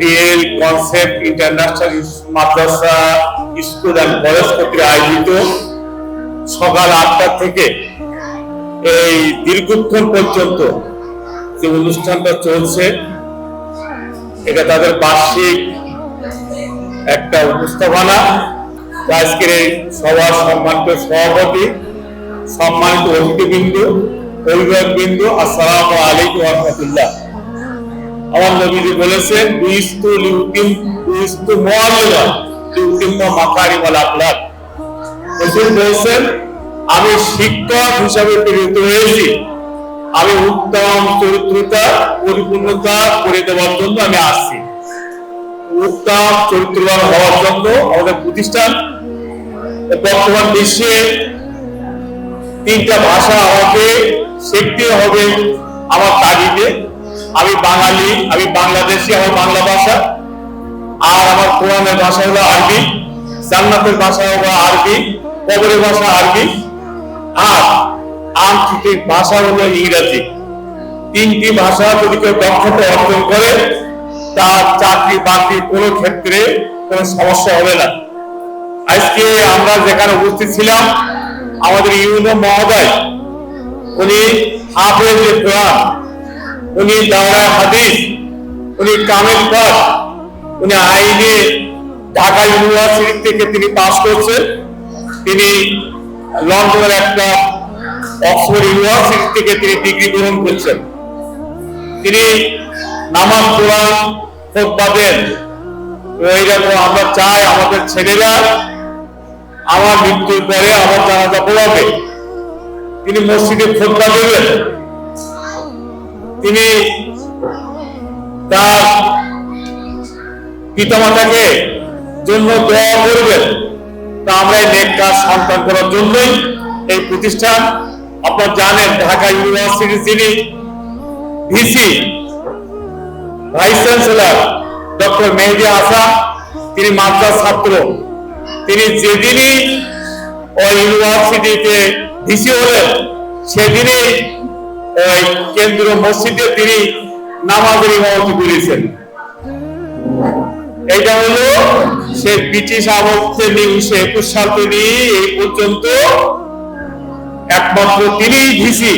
রাজীম বিসমিল্লাহির রহমানির রহিম আল ইয়াহসাবুল্লাযিনা ইয়ালামুনা ওয়াল্লাযিনা লা ইয়ালামুন সাদাকাল্লাহুল আযীম real concept international madrasa school and college কর্তৃক আয়োজিত সকাল আটটা থেকে এই দীর্ঘক্ষণ পর্যন্ত যে অনুষ্ঠানটা চলছে, এটা তাদের বার্ষিক একটা উপস্থাপনা। আজকের এই সভার সম্মানিত সভাপতি, সম্মানিত অতিথিবৃন্দ অভিভাবকবৃন্দ আসসালামু আলাইকুম রহমতুল্লাহ। আমার নবীজি বলেছেন দুইস্তু লিউতিম দুইস্তু মুআল্লিমা লিউতিম মাকারিমাল আখলাক। রাসূল বলেছেন, আমি শিক্ষক হিসাবে প্রেরিত হয়েছি। আমি উত্তম চরিত্রতা, পরিপূর্ণতা করে দেওয়ার জন্য আমি আসছি। উত্তম চরিত্রবান হওয়ার জন্য আমাদের প্রতিষ্ঠান বর্তমান বিশ্বে তিনটা ভাষা আমাকে শিখতে হবে আমার তাগিদে। আমি বাঙালি, আমি বাংলাদেশি, আমার বাংলা ভাষা। আর আমার কোরআনের ভাষা হলো আরবি, জান্নাতের ভাষা হলো আরবি, কবরের ভাষা আরবি। আর আন্তর্জাতিক ভাষা হলো ইংরেজি। তিনটি ভাষা যদি কেউ দক্ষতা অর্জন করে, তার চাকরি বাকরি কোনো ক্ষেত্রে কোনো সমস্যা হবে না। আজকে আমরা যেখানে উপস্থিত ছিলাম, আমাদের ইউনো মহোদয়, উনি হাফেজ কোরআন উনি দাওরা হাদিস, উনি কামেল পাস উনি আইনে ঢাকা ইউনিভার্সিটি থেকে তিনি পাস করছেন। তিনি লন্ডনের একটা অক্সফোর্ড ইউনিভার্সিটি থেকে তিনি ডিগ্রি গ্রহণ করছেন। তিনি নামাজ কোরআন খোদবা দেন এইরকম আমরা চাই আমাদের ছেলেরা আমার মৃত্যুর পরে আমার জানাজা পড়াবে। তিনি মসজিদে খোদবা দেবেন তিনি তার পিতামাতাকে জন্য দোয়া করবেন। তা আমরা এই নেক কাজ সন্তান করার জন্যই এই প্রতিষ্ঠান। আপনারা জানেন, ঢাকা ইউনিভার্সিটি যিনি VC, vice chancellor doctor Mehedi Hasan তিনি মাদ্রাস ছাত্র। তিনি যেদিনই ওই ইউনিভার্সিটিতে ভিসি হলেন, সেদিনই ওই কেন্দ্রীয় মসজিদে তিনি নামাজের ইমামতি করেছেন। এটা হলো সে ব্রিটিশ আমল থেকে উনিশশো একুশ সাল থেকে এই পর্যন্ত একমাত্র তিনিই ভিসি,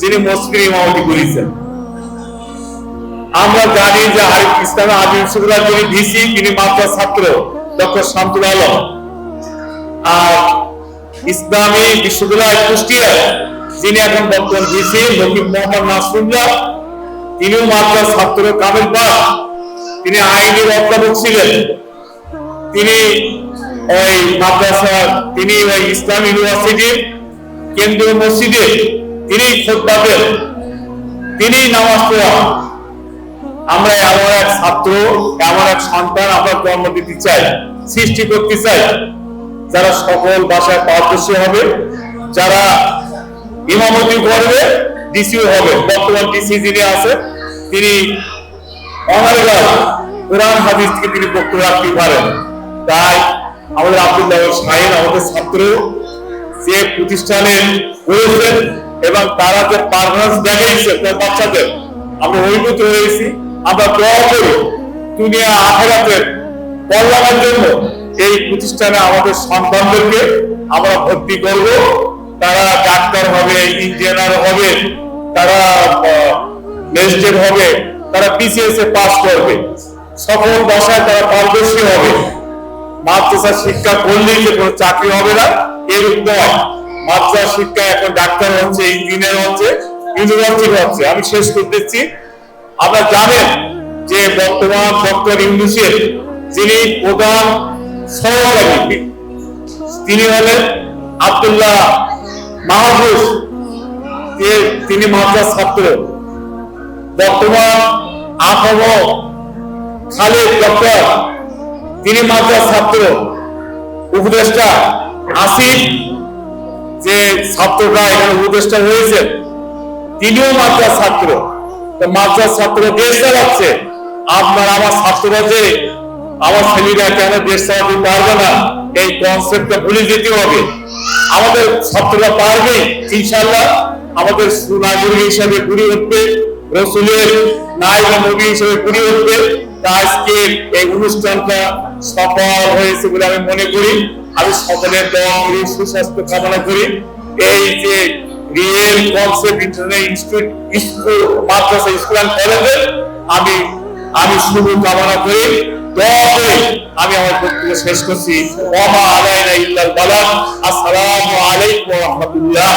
যিনি মসজিদের ইমামতি করেছেন। আমরা জানি যে আরিফ ইসলাম আজিম সুগুলা যিনি ভিসি, তিনি মাদ্রাস ছাত্র, ডক্টর শামতুল আলম। আর ইসলামী বিশ্ববিদ্যালয় কুষ্টিয়া যিনি এখন বর্তমান ভিসি লকিম মোহাম্মদ নাসরুল্লাহ তিনিও মাদ্রাস ছাত্র কামেল পাস তিনি আইনের অধ্যাপক ছিলেন। তিনি ওই মাদ্রাসা তিনি ওই ইসলাম ইউনিভার্সিটির কেন্দ্রীয় মসজিদে তিনি খোদ্া দেন তিনি নামাজ পড়া আমরা এমন এক ছাত্র, এমন এক সন্তান আমরা জন্ম দিতে চাই, সৃষ্টি করতে চাই, যারা সকল ভাষায় পারদর্শী হবে, যারা ইমামতি করবে, ডিসিও হবে। বর্তমান ডিসি যিনি আছে, তিনি অনারেবল কোরআন হাদিস থেকে তিনি বক্তব্য রাখতে পারেন। তাই আমাদের আব্দুল্লাহ শাহিন, আমাদের ছাত্র, যে প্রতিষ্ঠানে রয়েছেন এবং তারা যে পারফরমেন্স দেখাইছে তার বাচ্চাদের, আমরা অভিভূত হয়েছি আমরা দোয়া করি দুনিয়া আখেরাতের কল্যাণের জন্য এই প্রতিষ্ঠানে আমাদের সন্তানদেরকে আমরা ভর্তি করব। তারা ডাক্তার হবে ইঞ্জিনিয়ার হবে, তারা ম্যাজিস্ট্রেট হবে, তারা বিসিএস এ পাস করবে। সকল ভাষায় তারা পারদর্শী হবে। মাদ্রাসা শিক্ষা করলেই যে কোনো চাকরি হবে না, এরূপ নয়। মাদ্রাসা শিক্ষা এখন ডাক্তার হচ্ছে ইঞ্জিনিয়ার হচ্ছে ইউনিভার্সিটি হচ্ছে। আমি শেষ করতেছি আপনারা জানেন যে বর্তমান ডক্টর ইউনুসের যিনি প্রধান সহকারী তিনি হলেন আব্দুল্লাহ মাহবুস তিনি মাদ্রাস ছাত্র। বর্তমান আহম খালেদ ডক্টর, তিনি মাদ্রাস ছাত্র। উপদেষ্টা আসিফ, যে ছাত্ররা এখানে উপদেষ্টা হয়েছে তিনিও মাদ্রাস ছাত্র। তো মাদ্রাস ছাত্র দেশ চালাচ্ছে। আপনার আমার ছাত্ররা যে আমার ছেলেরা কেন দেশ চালাতে পারবে না? এই কনসেপ্টটা ভুলে যেতে হবে। আমাদের ছাত্ররা পারবে ইনশাল্লাহ আমাদের সুনাগরিক হিসাবে ঘুরে উঠবে, রসুলের নায়ক নবী হিসেবে ঘুরে উঠবে। আজকে এই অনুষ্ঠানটা সফল হয়েছে বলে আমি মনে করি। আমি সকলের দোয়া সুস্বাস্থ্য কামনা করি। এই যে real concept internet institute school, madrasa, school and কলেজে আমি আমি শুভ কামনা করি, দোয়া আমি আমার বক্তব্য শেষ করছি। ওমা আলাইনা ইল্লাল বালাগ। আসসালামু আলাইকুম ওয়া রাহমাতুল্লাহ।